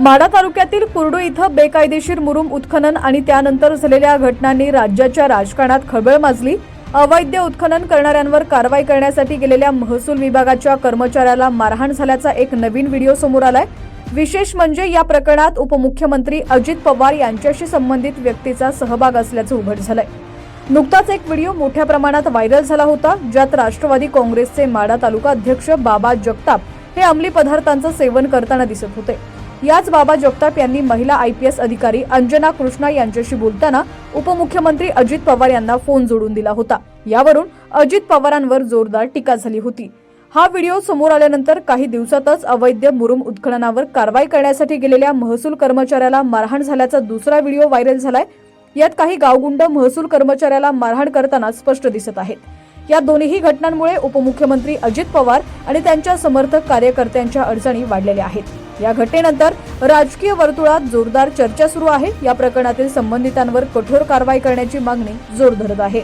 माढा तालुक्यातील कुर्डू इथं बेकायदेशीर मुरुम उत्खनन आणि त्यानंतर झालेल्या घटनांनी राज्याच्या राजकारणात खळबळ माजली. अवैध उत्खनन करणाऱ्यांवर कारवाई करण्यासाठी गेलेल्या महसूल विभागाच्या कर्मचाऱ्याला मारहाण झाल्याचा एक नवीन व्हिडिओ समोर आलाय. विशेष म्हणजे या प्रकरणात उपमुख्यमंत्री अजित पवार यांच्याशी संबंधित व्यक्तीचा सहभाग असल्याचं उघड झालंय. नुकताच एक व्हिडिओ मोठ्या प्रमाणात व्हायरल झाला होता ज्यात राष्ट्रवादी काँग्रेसचे माढा तालुका अध्यक्ष बाबा जगताप हे अंमली पदार्थांचं सेवन करताना दिसत होते. याच बाबा जगताप यांनी महिला आय पी एस अधिकारी अंजना कृष्णा यांच्याशी बोलताना उपमुख्यमंत्री अजित पवार यांना फोन जोडून दिला होता. यावरून अजित पवारांवर जोरदार टीका झाली होती. हा व्हिडिओ समोर आल्यानंतर काही दिवसातच अवैध मुरुम उत्खननावर कारवाई करण्यासाठी गेलेल्या महसूल कर्मचाऱ्याला मारहाण झाल्याचा दुसरा व्हिडिओ व्हायरल झालाय. यात काही गावगुंड महसूल कर्मचाऱ्याला मारहाण करताना स्पष्ट दिसत आहेत. या दोन्ही घटनांमुळे उपमुख्यमंत्री अजित पवार आणि त्यांच्या समर्थक कार्यकर्त्यांच्या अडचणी वाढलेल्या आहेत. या घटनेनंतर राजकीय वर्तुळात जोरदार चर्चा सुरू आहे. या प्रकरणातील संबंधितांवर कठोर कारवाई करण्याची मागणी जोर धरत आहे.